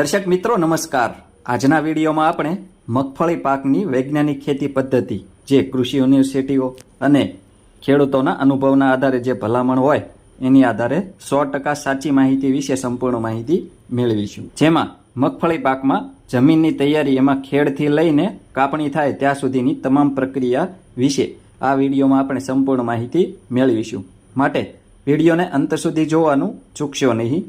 દર્શક મિત્રો, નમસ્કાર. આજના વિડીયોમાં આપણે મગફળી પાકની વૈજ્ઞાનિક ખેતી પદ્ધતિ, જે કૃષિ યુનિવર્સિટીઓ અને ખેડૂતોના અનુભવના આધારે જે ભલામણ હોય, એની આધારે સો ટકા સાચી માહિતી વિશે સંપૂર્ણ માહિતી મેળવીશું. જેમાં મગફળી પાકમાં જમીનની તૈયારી એમાં ખેડથી લઈને કાપણી થાય ત્યાં સુધીની તમામ પ્રક્રિયા વિશે આ વિડીયોમાં આપણે સંપૂર્ણ માહિતી મેળવીશું. માટે વિડીયોને અંત સુધી જોવાનું ચૂકશો નહીં.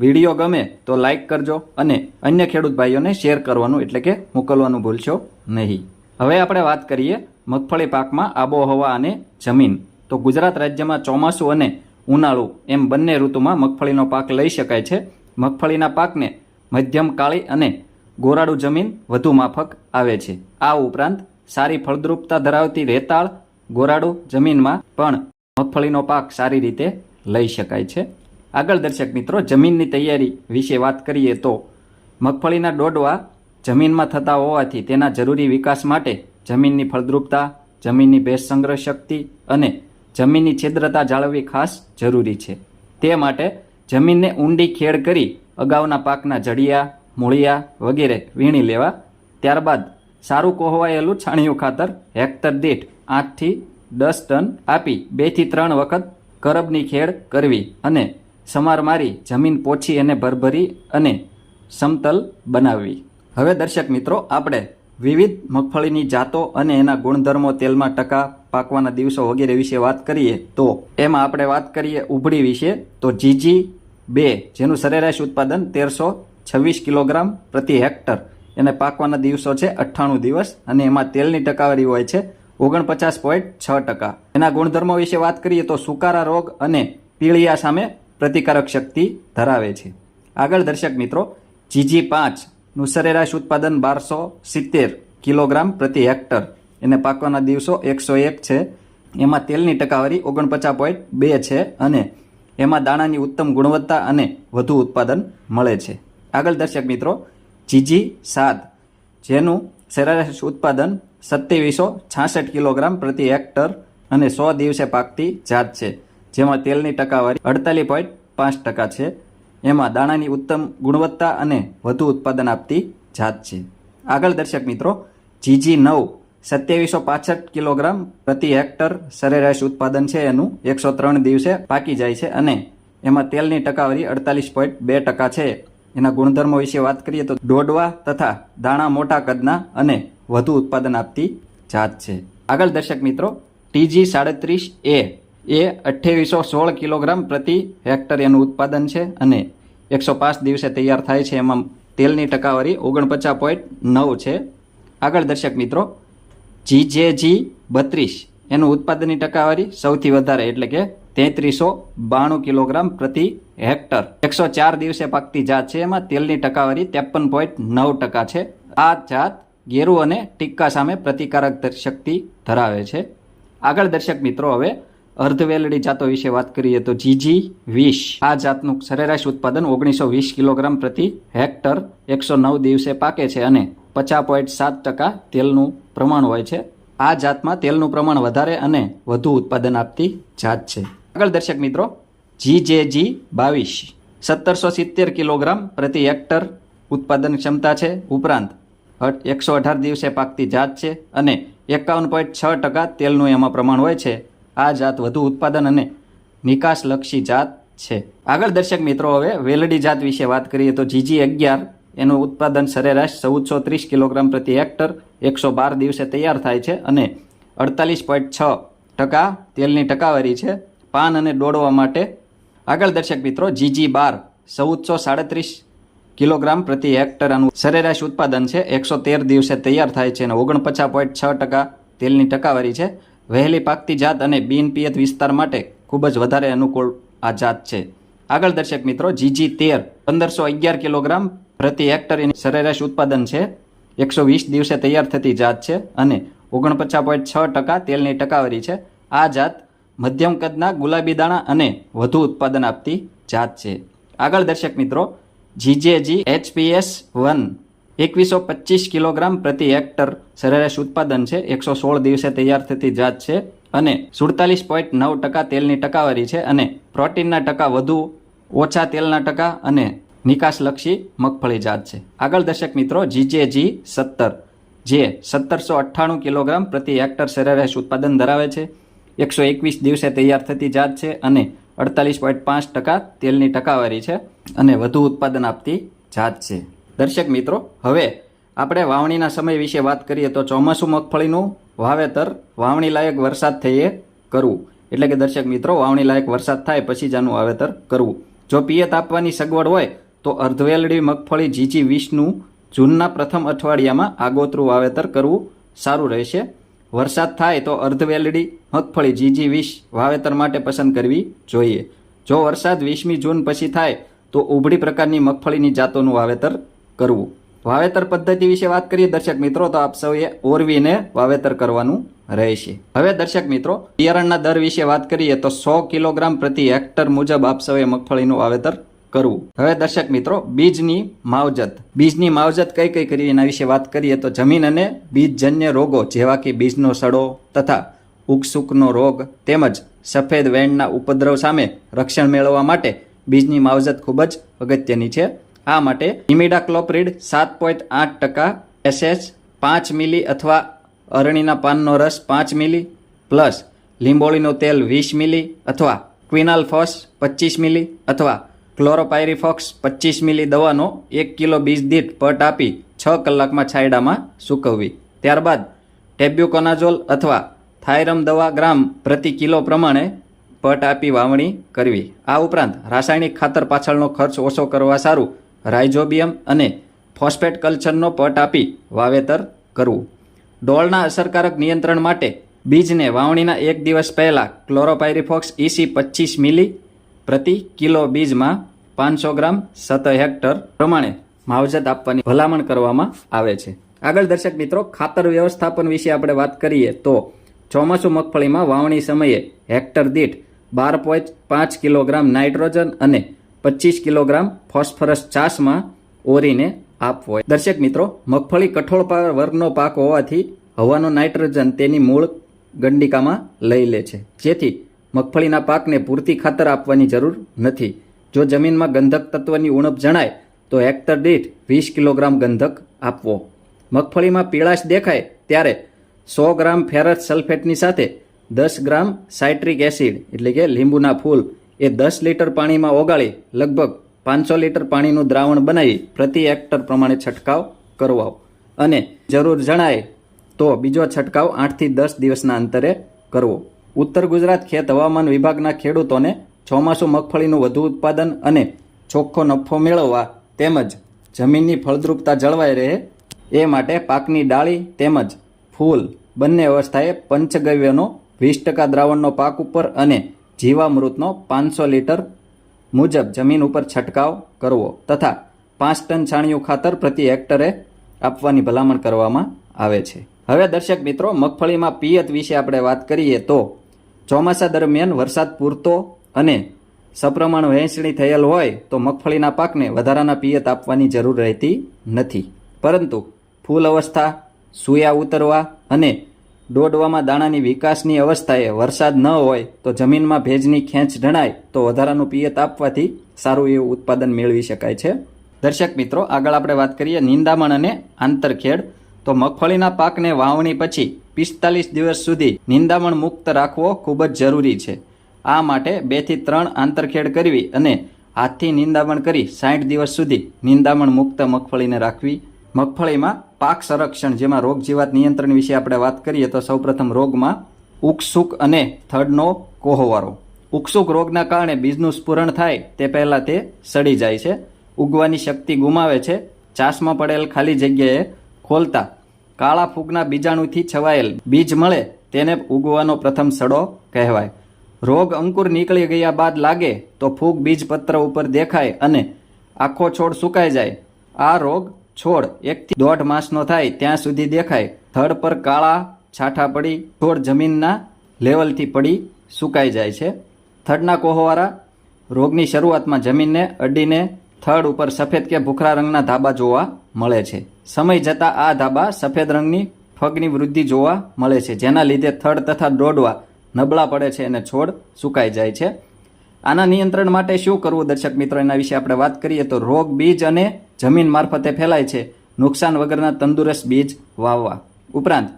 વીડિયો ગમે તો લાઇક કરજો અને અન્ય ખેડૂત ભાઈઓને શેર કરવાનું એટલે કે મોકલવાનું ભૂલશો નહીં. હવે આપણે વાત કરીએ મગફળી પાકમાં આબોહવા અને જમીન. તો ગુજરાત રાજ્યમાં ચોમાસું અને ઉનાળુ એમ બંને ઋતુમાં મગફળીનો પાક લઈ શકાય છે. મગફળીના પાકને મધ્યમ કાળી અને ગોરાડુ જમીન વધુ માફક આવે છે. આ ઉપરાંત સારી ફળદ્રુપતા ધરાવતી રેતાળ ગોરાડુ જમીનમાં પણ મગફળીનો પાક સારી રીતે લઈ શકાય છે. આગળ દર્શક મિત્રો, જમીનની તૈયારી વિશે વાત કરીએ તો મગફળીના ડોડવા જમીનમાં થતા હોવાથી તેના જરૂરી વિકાસ માટે જમીનની ફળદ્રુપતા, જમીનની ભેજ સંગ્રહ શક્તિ અને જમીનની છિદ્રતા જાળવવી ખાસ જરૂરી છે. તે માટે જમીનને ઊંડી ખેડ કરી અગાઉના પાકના જડિયા, મૂળિયા વગેરે વીણી લેવા, ત્યારબાદ સારું કોહવાયેલું છાણિયું ખાતર હેક્ટર દીઠ આઠથી દસ ટન આપી બેથી ત્રણ વખત કરબની ખેડ કરવી અને સમાર મારી જમીન પોછી અને ભરભરી અને સમતલ બનાવવી. હવે દર્શક મિત્રો, આપણે વિવિધ મગફળીની જાતો અને એના ગુણધર્મો તેલમાં ટકા પાકવાના દિવસો વગેરે વિશે વાત કરીએ, તો એમાં આપણે વાત કરીએ ઉભળી વિશે. તો જીજી બે, જેનું સરેરાશ ઉત્પાદન તેરસો છવ્વીસ કિલોગ્રામ પ્રતિ હેક્ટર. એને પાકવાના દિવસો છે અઠ્ઠાણું દિવસ અને એમાં તેલની ટકાવારી હોય છે ઓગણપચાસ પોઈન્ટ છ ટકા. એના ગુણધર્મો વિશે વાત કરીએ તો સુકારા રોગ અને પીળિયા સામે પ્રતિકારક શક્તિ ધરાવે છે. આગળ દર્શક મિત્રો જીજી પાંચનું સરેરાશ ઉત્પાદન બારસો સિત્તેર કિલોગ્રામ પ્રતિ હેક્ટર. એને પાકવાના દિવસો એકસો એક છે. એમાં તેલની ટકાવારી ઓગણપચાસ પોઈન્ટ બે છે અને એમાં દાણાની ઉત્તમ ગુણવત્તા અને વધુ ઉત્પાદન મળે છે. આગળ દર્શક મિત્રો જીજી સાત જેનું સરેરાશ ઉત્પાદન સત્યાવીસો છાસઠ કિલોગ્રામ પ્રતિ હેક્ટર અને સો દિવસે પાકતી જાત છે. જેમાં તેલની ટકાવારી અડતાલીસ પોઈન્ટ પાંચ ટકા છે. એમાં દાણાની ઉત્તમ ગુણવત્તા અને વધુ ઉત્પાદન આપતી જાત છે. આગળ દર્શક મિત્રો, જીજી નવ સત્યાવીસો પાસઠ કિલોગ્રામ પ્રતિ હેક્ટર સરેરાશ ઉત્પાદન છે. એનું એકસો ત્રણ દિવસે પાકી જાય છે અને એમાં તેલની ટકાવારી અડતાલીસ પોઈન્ટ બે ટકા છે. એના ગુણધર્મો વિશે વાત કરીએ તો દોડવા તથા દાણા મોટા કદના અને વધુ ઉત્પાદન આપતી જાત છે. આગળ દર્શક મિત્રો, ટીજી સાડત્રીસ એ એ અઠ્ઠાવીસો સોળ કિલોગ્રામ પ્રતિ હેક્ટર એનું ઉત્પાદન છે અને એકસો પાંચ દિવસે તૈયાર થાય છે. એમાં તેલની ટકાવારી ઓગણપચાસ પોઈન્ટ નવ છે. આગળ દર્શક મિત્રો જી જે જી બત્રીસ એનું ઉત્પાદનની ટકાવારી સૌથી વધારે એટલે કે તેત્રીસો બાણું કિલોગ્રામ પ્રતિ હેક્ટર. એકસો ચાર દિવસે પાકતી જાત છે એમાં તેલની ટકાવારી ત્રેપન પોઈન્ટ નવ ટકા છે. આ જાત ગેરુ અને ટીક્કા સામે પ્રતિકારક શક્તિ ધરાવે છે. આગળ દર્શક મિત્રો, હવે અર્ધવેલડી જાતો વિશે વાત કરીએ તો જીજી વીસ. આ જાતનું સરેરાશ ઉત્પાદન ઓગણીસો વીસ કિલોગ્રામ પ્રતિ હેક્ટર એકસો નવ દિવસે પાકે છે અને પચાસ પોઈન્ટ સાત ટકા તેલનું પ્રમાણ હોય છે. આ જાતમાં તેલનું પ્રમાણ વધારે અને વધુ ઉત્પાદન આપતી જાત છે. આગળ દર્શક મિત્રો જી જે જી બાવીસ. સત્તરસો સિત્તેર કિલોગ્રામ પ્રતિ હેક્ટર ઉત્પાદન ક્ષમતા છે. ઉપરાંત એકસો અઢાર દિવસે પાકતી જાત છે અને એકાવન પોઈન્ટ છ ટકા તેલનું એમાં પ્રમાણ હોય છે. આ જાત વધુ ઉત્પાદન અને નિકાસલક્ષી જાત છે. આગળ દર્શક મિત્રો, હવે વેલડી જાત વિશે વાત કરીએ તો જીજી અગિયાર, એનું ઉત્પાદન સરેરાશ ચૌદસો ત્રીસ કિલોગ્રામ પ્રતિ હેક્ટર એકસો બાર દિવસે તૈયાર થાય છે અને અડતાલીસ પોઈન્ટ છ ટકા તેલની ટકાવારી છે પાન અને દોડવા માટે. આગળ દર્શક મિત્રો, જીજી બાર, ચૌદસો સાડત્રીસ કિલોગ્રામ પ્રતિ હેક્ટર આનું સરેરાશ ઉત્પાદન છે. એકસો તેર દિવસે તૈયાર થાય છે અને ઓગણપચાસ પોઈન્ટ છ ટકા તેલની ટકાવારી છે. વહેલી પાકતી જાત અને બિન વિસ્તાર માટે ખૂબ જ વધારે અનુકૂળ આ જાત છે. આગળ દર્શક મિત્રો, જીજી તેર, પંદરસો અગિયાર કિલોગ્રામ પ્રતિ હેક્ટર એની સરેરાશ ઉત્પાદન છે. એકસો વીસ દિવસે તૈયાર થતી જાત છે અને ઓગણપચાસ પોઈન્ટ છ ટકા તેલની ટકાવારી છે. આ જાત મધ્યમ કદના ગુલાબી દાણા અને વધુ ઉત્પાદન આપતી જાત છે. આગળ દર્શક મિત્રો, જીજેજી એચપીએસ વન એકવીસો પચીસ કિલોગ્રામ પ્રતિ હેક્ટર સરેરાશ ઉત્પાદન છે. એકસો સોળ દિવસે તૈયાર થતી જાત છે અને સુડતાલીસ પોઈન્ટ નવ ટકા તેલની ટકાવારી છે અને પ્રોટીનના ટકા વધુ, ઓછા તેલના ટકા અને નિકાસલક્ષી મગફળી જાત છે. આગળ દર્શક મિત્રો જીજેજી સત્તર, જે સત્તરસો અઠ્ઠાણું કિલોગ્રામ પ્રતિ હેક્ટર સરેરાશ ઉત્પાદન ધરાવે છે. એકસો એકવીસ દિવસે તૈયાર થતી જાત છે અને અડતાલીસ પોઈન્ટ પાંચ ટકા તેલની ટકાવારી છે અને વધુ ઉત્પાદન આપતી જાત છે. દર્શક મિત્રો, હવે આપણે વાવણીના સમય વિશે વાત કરીએ તો ચોમાસું મગફળીનું વાવેતર વાવણી લાયક વરસાદ થઈએ કરવું. એટલે કે દર્શક મિત્રો વાવણી લાયક વરસાદ થાય પછી જ આનું વાવેતર કરવું. જો પિયત આપવાની સગવડ હોય, તો અર્ધવેલડી મગફળી જીજી વીસનું જૂનના પ્રથમ અઠવાડિયામાં આગોતરું વાવેતર કરવું સારું રહેશે. વરસાદ થાય તો અર્ધવેલડી મગફળી જીજી વીસ વાવેતર માટે પસંદ કરવી જોઈએ. જો વરસાદ વીસમી જૂન પછી થાય, તો ઉભળી પ્રકારની મગફળીની જાતોનું વાવેતર કરવું. વાવેતર પદ્ધતિ વિશે વાત કરીએ, દર્શક મિત્રો, તો આપ સૌએ ઓરવીને વાવેતર કરવાનું રહેશે. હવે દર્શક મિત્રો, બિયારણના દર વિશે વાત કરીએ, તો સો કિલોગ્રામ પ્રતિ હેક્ટર મુજબ આપ સૌએ મગફળીનું વાવેતર કરવું. હવે દર્શક મિત્રો, બીજની માવજત. બીજની માવજત કઈ કઈ કરવી એના વિશે વાત કરીએ, તો જમીન અને બીજજન્ય રોગો, જેવા કે બીજનો સડો તથા ઉકસુકનો રોગ, તેમજ સફેદ વેણના ઉપદ્રવ સામે રક્ષણ મેળવવા માટે બીજની માવજત ખૂબ જ અગત્યની છે. આ માટે ઇમિડાક્લોપ્રિડ સાત પોઈન્ટ આઠ ટકા, એસએચ પાંચ મિલી અથવા અરણીના પાનનો રસ પાંચ મિલી, પ્લસ લીંબોળીનું તેલ વીસ મિલી અથવા ક્વિનાલ ફોસ પચીસ મિલી અથવા ક્લોરોપાયરીફોક્સ પચીસ મિલી દવાનો એક કિલો બીજ દીઠ પટ આપી છ કલાકમાં છાંયડામાં સૂકવવી. ત્યારબાદ ટેબ્યુકોનાઝોલ અથવા થાયરમ દવા ગ્રામ પ્રતિ કિલો પ્રમાણે પટ આપી વાવણી કરવી. આ ઉપરાંત રાસાયણિક ખાતર પાછળનો ખર્ચ ઓછો કરવા સારું રાઇઝોબિયમ અને ફોસ્ફેટ કલ્ચરનો પટ આપી વાવેતર કરવું. ડોળના અસરકારક નિયંત્રણ માટે બીજને વાવણીના એક દિવસ પહેલાં ક્લોરોપાયરીફોક્સ ઇસી પચીસ મિલી પ્રતિ કિલો બીજમાં પાંચસો ગ્રામ સત હેક્ટર પ્રમાણે માવજત આપવાની ભલામણ કરવામાં આવે છે. આગળ દર્શક મિત્રો, ખાતર વ્યવસ્થાપન વિશે આપણે વાત કરીએ તો ચોમાસું મગફળીમાં વાવણી સમયે હેક્ટર દીઠ બાર પોઈન્ટ પાંચ કિલોગ્રામ નાઇટ્રોજન અને પચીસ કિલોગ્રામ ફોસ્ફરસ ચાસમાં ઓરીને આપવો. દર્શક મિત્રો, મગફળી કઠોળ વર્ગનો પાક હોવાથી હવાનો નાઇટ્રોજન તેની મૂળ ગંડિકામાં લઈ લે છે. જેથી મગફળીના પાકને પૂરતી ખાતર આપવાની જરૂર નથી. જો જમીનમાં ગંધક તત્વની ઉણપ જણાય, તો હેક્ટર દીઠ વીસ કિલોગ્રામ ગંધક આપવો. મગફળીમાં પીળાશ દેખાય ત્યારે સો ગ્રામ ફેરસ સલ્ફેટની સાથે દસ ગ્રામ સાઇટ્રિક એસિડ, એટલે કે લીંબુના ફૂલ એ દસ લીટર પાણીમાં ઓગાળી, લગભગ પાંચસો લીટર પાણીનું દ્રાવણ બનાવી પ્રતિ હેક્ટર પ્રમાણે છંટકાવ કરવો. અને જરૂર જણાય તો બીજો છંટકાવ આઠથી દસ દિવસના અંતરે કરવો. ઉત્તર ગુજરાત ખેત હવામાન વિભાગના ખેડૂતોને ચોમાસું મગફળીનું વધુ ઉત્પાદન અને ચોખ્ખો નફો મેળવવા તેમજ જમીનની ફળદ્રુપતા જળવાઈ રહે એ માટે પાકની ડાળી તેમજ ફૂલ બંને અવસ્થાએ પંચગવ્યનો વીસ ટકા દ્રાવણનો પાક ઉપર અને જીવામૃતનો પાંચસો લીટર મુજબ જમીન ઉપર છંટકાવ કરવો તથા પાંચ ટન છાણિયું ખાતર પ્રતિ હેક્ટરે આપવાની ભલામણ કરવામાં આવે છે. હવે દર્શક મિત્રો, મગફળીમાં પિયત વિશે આપણે વાત કરીએ તો ચોમાસા દરમિયાન વરસાદ પૂરતો અને સપ્રમાણ વહેંચણી થયેલ હોય તો મગફળીના પાકને વધારાના પિયત આપવાની જરૂર રહેતી નથી. પરંતુ ફૂલ અવસ્થા, સૂયા ઉતરવા અને દોડવામાં દાણાની વિકાસની અવસ્થાએ વરસાદ ન હોય તો જમીનમાં ભેજની ખેંચ જણાય તો વધારાનું પિયત આપવાથી સારું એવું ઉત્પાદન મેળવી શકાય છે. દર્શક મિત્રો, આગળ આપણે વાત કરીએ નિંદામણ અને આંતરખેડ. તો મગફળીના પાકને વાવણી પછી પિસ્તાલીસ દિવસ સુધી નિંદામણ મુક્ત રાખવો ખૂબ જ જરૂરી છે. આ માટે બેથી ત્રણ આંતરખેડ કરવી અને હાથથી નિંદામણ કરી સાઠ દિવસ સુધી નિંદામણ મુક્ત મગફળીને રાખવી મગફળીમાં પાક સંરક્ષણ, જેમાં રોગ જીવાત નિયંત્રણ વિશે આપણે વાત કરીએ તો સૌપ્રથમ રોગમાં ઉકસુક અને થડનો કોહવારો. ઉકસુક રોગના કારણે બીજનું સ્ફુરણ થાય, તે પહેલાં તે સડી જાય છે. ઉગવાની શક્તિ ગુમાવે છે. ચાસમાં પડેલ ખાલી જગ્યાએ ખોલતા કાળા ફૂગના બીજાણુથી છવાયેલ બીજ મળે, તેને ઉગવાનો પ્રથમ સડો કહેવાય. રોગ અંકુર નીકળી ગયા બાદ લાગે તો ફૂગ બીજપત્ર ઉપર દેખાય અને આખો છોડ સુકાઈ જાય. આ રોગ છોડ એકથી દોઢ માસનો થાય ત્યાં સુધી દેખાય. થડ પર કાળા છાંઠા પડી, છોડ જમીનના લેવલથી પડી સુકાઈ જાય છે. થડના કોહોવાળા રોગની શરૂઆતમાં જમીનને અડીને થડ ઉપર સફેદ કે ભૂખરા રંગના ધાબા જોવા મળે છે. સમય જતાં આ ધાબા સફેદ રંગની ફગની વૃદ્ધિ જોવા મળે છે, જેના લીધે થડ તથા દોડવા નબળા પડે છે અને છોડ સુકાઈ જાય છે. આના નિયંત્રણ માટે શું કરવું દર્શક મિત્રો? એના વિશે આપણે વાત કરીએ તો રોગ, બીજ અને જમીન મારફતે ફેલાય છે. નુકસાન વગરના તંદુરસ્ત બીજ વાવવા. ઉપરાંત,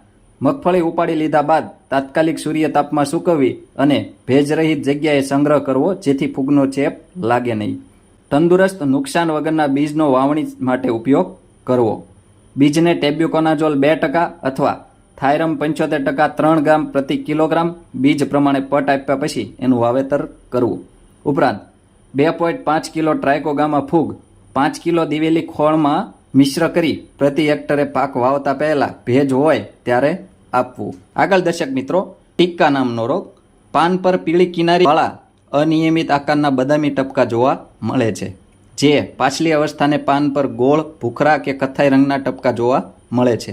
મગફળી ઉપાડી લીધા બાદ તાત્કાલિક સૂર્ય તાપમાં સૂકવવી અને ભેજરહિત જગ્યાએ સંગ્રહ કરવો, જેથી ફૂગનો ચેપ લાગે નહીં. તંદુરસ્ત નુકસાન વગરના બીજનો વાવણી માટે ઉપયોગ કરવો. બીજને ટેબ્યુકોનાઝોલ બે ટકા અથવા થાયરમ પંચોતેર ટકા ત્રણ ગ્રામ પ્રતિ કિલોગ્રામ બીજ પ્રમાણે પટ આપ્યા પછી એનું વાવેતર કરવું. ઉપરાંત, બે પોઈન્ટ પાંચ કિલો ટ્રાયકોગામા ફૂગ પાંચ કિલો દિવેલી ખોળમાં મિશ્ર કરી પ્રતિ હેક્ટરે પાક વાવતા પહેલા ભેજ હોય ત્યારે આપવું. આગળ દર્શક મિત્રો, ટીક્કા નામનો રોગ પાન પર પીળી કિનારી વાળા અનિયમિત આકારના બદામી ટપકા જોવા મળે છે, જે પાછલી અવસ્થાને પાન પર ગોળ, ભૂખરા કે કથ્થાઈ રંગના ટપકા જોવા મળે છે.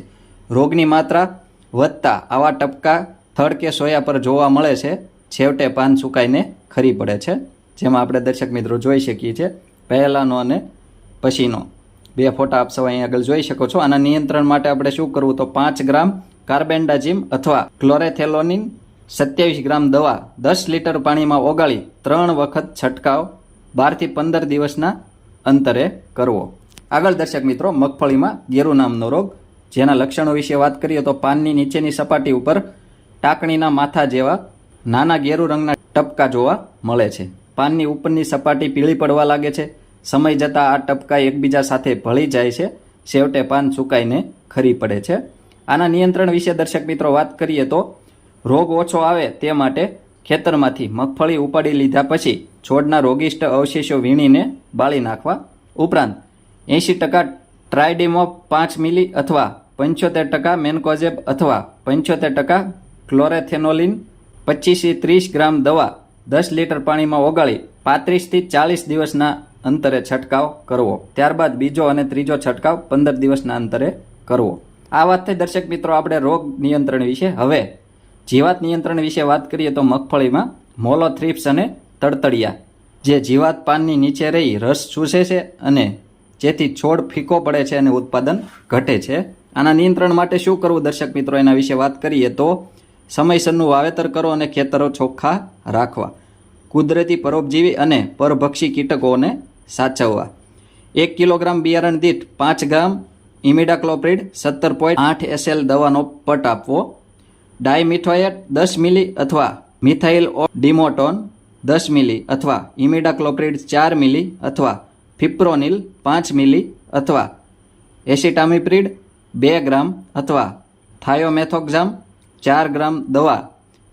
રોગની માત્રા વધતા આવા ટપકા થડ કે સોયા પર જોવા મળે છે. છેવટે પાન સુકાઈને ખરી પડે છે. જેમાં આપણે દર્શક મિત્રો જોઈ શકીએ છીએ. પહેલાંનો અને પછીનો. બે ફોટા આપ સૌ અહીં આગળ જોઈ શકો છો. આના નિયંત્રણ માટે આપણે શું કરવું? તો પાંચ ગ્રામ કાર્બેન્ડાજીમ અથવા ક્લોરેથેલોનિન, સત્યાવીસ ગ્રામ દવા દસ લીટર પાણીમાં ઓગાળી ત્રણ વખત છંટકાવ, બારથી પંદર દિવસના અંતરે કરવો. આગળ દર્શક મિત્રો, મગફળીમાં ગેરુ નામનો રોગ, જેના લક્ષણો વિશે વાત કરીએ તો પાનની નીચેની સપાટી ઉપર ટાંકણીના માથા જેવા નાના ગેરુ રંગના ટપકા જોવા મળે છે. પાનની ઉપરની સપાટી પીળી પડવા લાગે છે. સમય જતાં આ ટપકા એકબીજા સાથે ભળી જાય છે. છેવટે પાન સુકાઈને ખરી પડે છે. આના નિયંત્રણ વિશે દર્શક મિત્રો વાત કરીએ તો, રોગ ઓછો આવે તે માટે ખેતરમાંથી મગફળી ઉપાડી લીધા પછી છોડના રોગિષ્ટ અવશેષો વીણીને બાળી નાખવા ઉપરાંત એંશી ટકા ટ્રાયડીમોપ પાંચ મિલી અથવા પંચોતેર ટકા મેન્કોઝેબ અથવા પંચોતેર ટકા ક્લોરેથેનોલિન પચીસથી ત્રીસ ગ્રામ દવા દસ લીટર પાણીમાં ઓગાળી પાંત્રીસથી ચાલીસ દિવસના અંતરે છંટકાવ કરવો. ત્યારબાદ બીજો અને ત્રીજો છંટકાવ પંદર દિવસના અંતરે કરવો. આ વાત થઈ દર્શક મિત્રો, આપણે રોગ નિયંત્રણ વિશે. હવે, જીવાત નિયંત્રણ વિશે વાત કરીએ તો મગફળીમાં મોલોથ્રિપ્સ અને તડતડિયા. જે જીવાત પાનની નીચે રહી, રસ ચૂસે છે અને જેથી છોડ ફીકો પડે છે અને ઉત્પાદન ઘટે છે. આના નિયંત્રણ માટે શું કરવું દર્શક મિત્રો, એના વિશે વાત કરીએ તો સમયસરનું વાવેતર કરો અને ખેતરો ચોખ્ખા રાખવા. કુદરતી પરોપજીવી અને પરભક્ષી કીટકોને સાચવવા. એક કિલોગ્રામ બિયારણ દીઠ પાંચ ગ્રામ ઇમિડાક્લોપ્રિડ સત્તર પોઈન્ટ આઠ એસએલ દવાનો પટ આપવો. ડાયમિથોએટ દસ મિલી અથવા મિથાઇલ ડિમોટોન દસ મિલી અથવા ઇમિડાક્લોપ્રિડ ચાર મિલી અથવા ફિપ્રોનિલ પાંચ મિલી અથવા એસિટામિપ્રિડ બે ગ્રામ અથવા થાયોમેથોક્ઝામ ચાર ગ્રામ દવા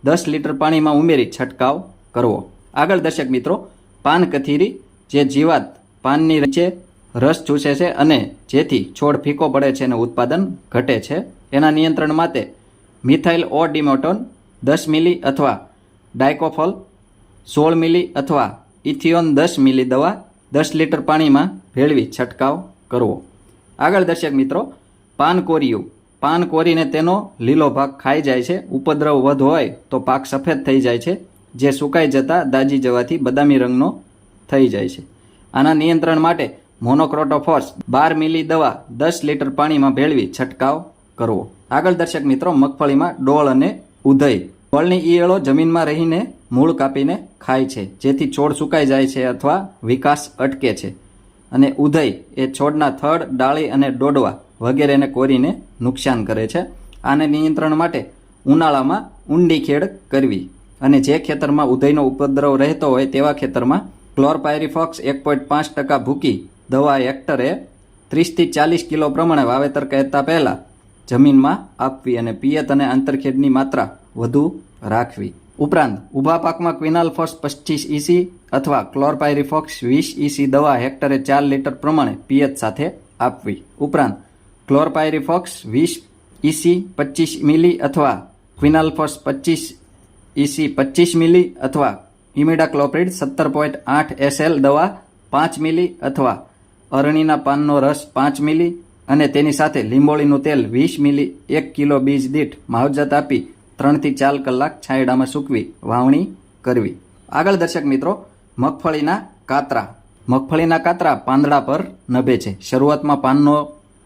દસ લીટર પાણીમાં ઉમેરી છંટકાવ કરવો. આગળ દર્શક મિત્રો પાન કથીરી જે જીવાત પાનની નીચે રસ ચૂસે છે અને જેથી છોડ ફીકો પડે છે અને ઉત્પાદન ઘટે છે. એના નિયંત્રણ માટે મિથાઇલ ઓ ડિમોટોન દસ મિલી અથવા ડાયકોફોલ સોળ મિલી અથવા ઇથિયોન દસ મિલી દવા દસ લીટર પાણીમાં ભેળવી છંટકાવ કરવો. આગળ દર્શક મિત્રો, પાન કોરિયું. પાન કોરીને તેનો લીલો ભાગ ખાઈ જાય છે. ઉપદ્રવ વધ હોય તો પાક સફેદ થઈ જાય છે, જે સુકાઈ જતાં દાજી જવાથી બદામી રંગનો થઈ જાય છે. આના નિયંત્રણ માટે મોનોક્રોટોફોર્સ બાર મિલી દવા દસ લીટર પાણીમાં ભેળવી છંટકાવ કરવો. આગળ દર્શક મિત્રો, મગફળીમાં ડોળ અને ઉધઈ. ફળની ઈયળો જમીનમાં રહીને મૂળ કાપીને ખાય છે, જેથી છોડ સુકાઈ જાય છે અથવા વિકાસ અટકે છે. અને ઉધઈ એ છોડના થડ, ડાળી અને ડોડવા વગેરેને કોરીને નુકસાન કરે છે. આને નિયંત્રણ માટે ઉનાળામાં ઊંડી ખેડ કરવી. અને જે ખેતરમાં ઉધઈનો ઉપદ્રવ રહેતો હોય તેવા ખેતરમાં ક્લોરપાયરીફોક્સ એક પોઈન્ટ પાંચ ટકા ભૂકી. દવા હેક્ટરે ત્રીસથી ચાલીસ કિલો પ્રમાણે વાવેતર કહેતા પહેલાં જમીનમાં આપવી અને પિયત અને આંતરખેડની માત્રા વધુ રાખવી. ઉપરાંત, ઊભા પાકમાં ક્વિનાલ્ફોસ પચીસ ઇસી અથવા ક્લોરપાયરીફોક્સ વીસ ઇસી દવા હેક્ટરે ચાર લીટર પ્રમાણે પિયત સાથે આપવી. ઉપરાંત ક્લોરપાયરીફોક્સ વીસ ઇસી પચીસ મિલી અથવા ક્વિનાલ્ફોસ પચીસ ઇસી પચીસ મિલી અથવા ઇમિડાક્લોપ્રિડ સત્તર પોઈન્ટ આઠ એસએલ દવા પાંચ મિલી અથવા અરણીના પાનનો રસ પાંચ મિલી અને તેની સાથે લીંબોળીનું તેલ વીસ મિલી એક કિલો બીજ દીઠ માવજત આપી ત્રણથી ચાર કલાક છાંયડામાં સૂકવી, વાવણી કરવી. આગળ દર્શક મિત્રો, મગફળીના કાતરા. મગફળીના કાતરા પાંદડા પર નભે છે. શરૂઆતમાં પાનનો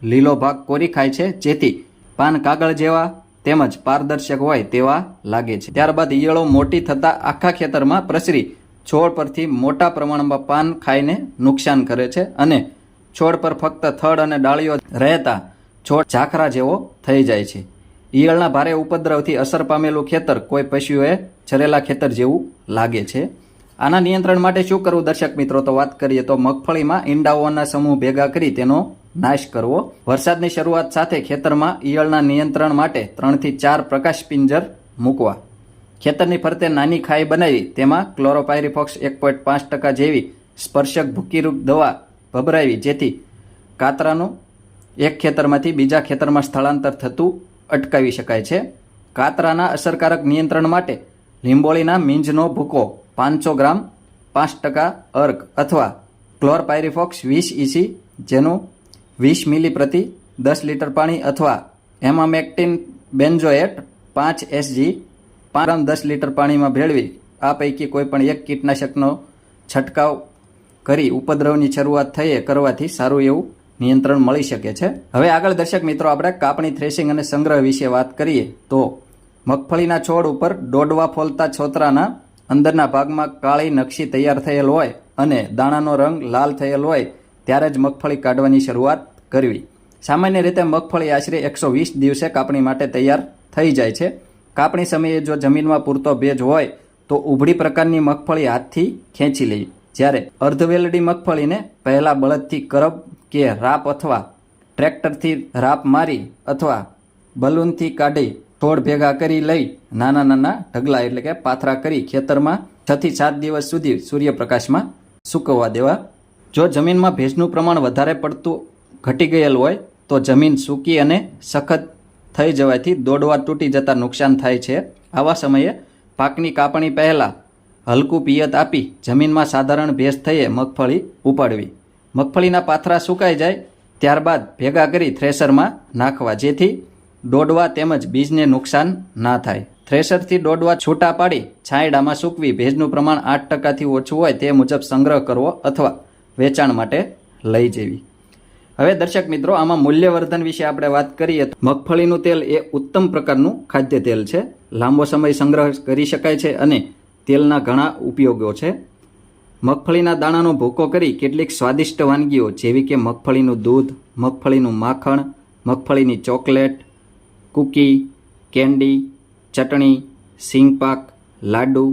લીલો ભાગ કોરી ખાય છે, જેથી પાન કાગળ જેવા તેમજ પારદર્શક હોય તેવા લાગે છે. ત્યારબાદ ઈયળો મોટી થતાં આખા ખેતરમાં પ્રસરી છોડ પરથી મોટા પ્રમાણમાં પાન ખાઈને નુકસાન કરે છે અને છોડ પર ફક્ત થડ અને ડાળીઓ રહેતા છોડ ઝાખરા જેવો થઈ જાય છે. ઈયળના ભારે ઉપદ્રવથી અસર પામેલું ખેતર કોઈ પશુએ છરેલા ખેતર જેવું લાગે છે. આના નિયંત્રણ માટે શું કરવું? દર્શક મિત્રો, તો વાત કરીએ તો મગફળીમાં ઈંડાઓના સમૂહ ભેગા કરી તેનો નાશ કરવો. વરસાદની શરૂઆત સાથે ખેતરમાં ઈયળના નિયંત્રણ માટે ત્રણથી ચાર પ્રકાશ પિંજર મૂકવા. ખેતરની ફરતે નાની ખાઈ બનાવી, તેમાં ક્લોરોપાયરીફોક્સ એક પોઈન્ટ પાંચ ટકા જેવી સ્પર્શક ભૂકીરૂપ દવા ભભરાવી, જેથી કાતરાનું એક ખેતરમાંથી બીજા ખેતરમાં સ્થળાંતર થતું અટકાવી શકાય છે. કાતરાના અસરકારક નિયંત્રણ માટે લીંબોળીના મીંજનો ભૂકો પાંચસો ગ્રામ, પાંચ ટકા અર્ક અથવા ક્લોરપાયરીફોક્સ વીસ ઇસી જેનું વીસ મિલી પ્રતિ દસ લીટર પાણી અથવા એમામેક્ટિન બેન્ઝોએટ પાંચ એસજી પાંચ દસ લીટર પાણીમાં ભેળવી આ પૈકી કોઈપણ એક કીટનાશકનો છંટકાવ કરી ઉપદ્રવની શરૂઆત થઈએ કરવાથી સારું એવું નિયંત્રણ મળી શકે છે. હવે આગળ દર્શક મિત્રો આપણે કાપણી થ્રેસિંગ અને સંગ્રહ વિશે વાત કરીએ તો મગફળીના છોડ ઉપર દોડવા ફોલતા છોતરાના અંદરના ભાગમાં કાળી નકશી તૈયાર થયેલ હોય અને દાણાનો રંગ લાલ થયેલ હોય ત્યારે જ મગફળી કાઢવાની શરૂઆત કરવી. સામાન્ય રીતે મગફળી આશરે એકસો વીસ દિવસે કાપણી માટે તૈયાર થઈ જાય છે. કાપણી સમયે જો જમીનમાં પૂરતો ભેજ હોય, તો ઉભળી પ્રકારની મગફળી હાથથી ખેંચી લેવી. જ્યારે અર્ધવેલડી મગફળીને પહેલાં બળદથી કરબ કે રાપ અથવા ટ્રેક્ટરથી રાપ મારી અથવા બલૂનથી કાઢી થોડ ભેગા કરી લઈ નાના નાના ઢગલા એટલે કે પાથરા કરી ખેતરમાં છથી સાત દિવસ સુધી સૂર્યપ્રકાશમાં સૂકવવા દેવા. જો જમીનમાં ભેજનું પ્રમાણ વધારે પડતું ઘટી ગયેલ હોય તો જમીન સૂકી અને સખત થઈ જવાથી દોડવા તૂટી જતા નુકસાન થાય છે. આવા સમયે પાકની કાપણી પહેલાં હલકું પિયત આપી જમીનમાં સાધારણ ભેજ થઈએ મગફળી ઉપાડવી. મગફળીના પાથરા સુકાઈ જાય, ત્યારબાદ ભેગા કરી થ્રેસરમાં નાખવા જેથી દોડવા તેમજ બીજને નુકસાન ના થાય. થ્રેસરથી દોડવા છૂટા પાડી છાંયડામાં સૂકવી ભેજનું પ્રમાણ આઠ ટકાથી ઓછું હોય તે મુજબ સંગ્રહ કરવો અથવા વેચાણ માટે લઈ જવી. હવે દર્શક મિત્રો, આમાં મૂલ્યવર્ધન વિશે આપણે વાત કરીએ તો મગફળીનું તેલ એ ઉત્તમ પ્રકારનું ખાદ્ય તેલ છે. લાંબો સમય સંગ્રહ કરી શકાય છે અને તેલના ઘણા ઉપયોગો છે. મગફળીના દાણાનો ભૂકો કરી કેટલીક સ્વાદિષ્ટ વાનગીઓ જેવી કે મગફળીનું દૂધ, મગફળીનું માખણ, મગફળીની ચોકલેટ, કૂકી, કેન્ડી, ચટણી સિંગપાક લાડુ,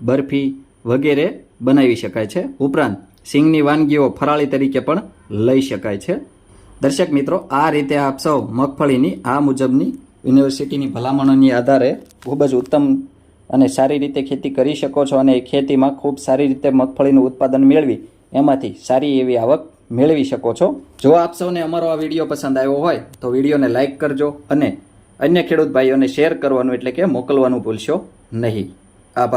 બરફી વગેરે બનાવી શકાય છે. ઉપરાંત સિંગની વાનગીઓ ફરાળી તરીકે પણ લઈ શકાય છે. દર્શક મિત્રો, આ રીતે આપ સૌ મગફળીની, આ મુજબની યુનિવર્સિટીની ભલામણોની આધારે ખૂબ જ ઉત્તમ અને સારી રીતે ખેતી કરી શકો છો અને ખેતીમાં ખૂબ સારી રીતે મગફળીનું ઉત્પાદન મેળવી એમાંથી સારી એવી આવક મેળવી શકો છો. જો આપ સૌને અમારો આ વીડિયો પસંદ આવ્યો હોય, તો વિડીયોને લાઇક કરજો અને અન્ય ખેડૂત ભાઈઓને શેર કરવાનું એટલે કે મોકલવાનું ભૂલશો નહીં. આભાર.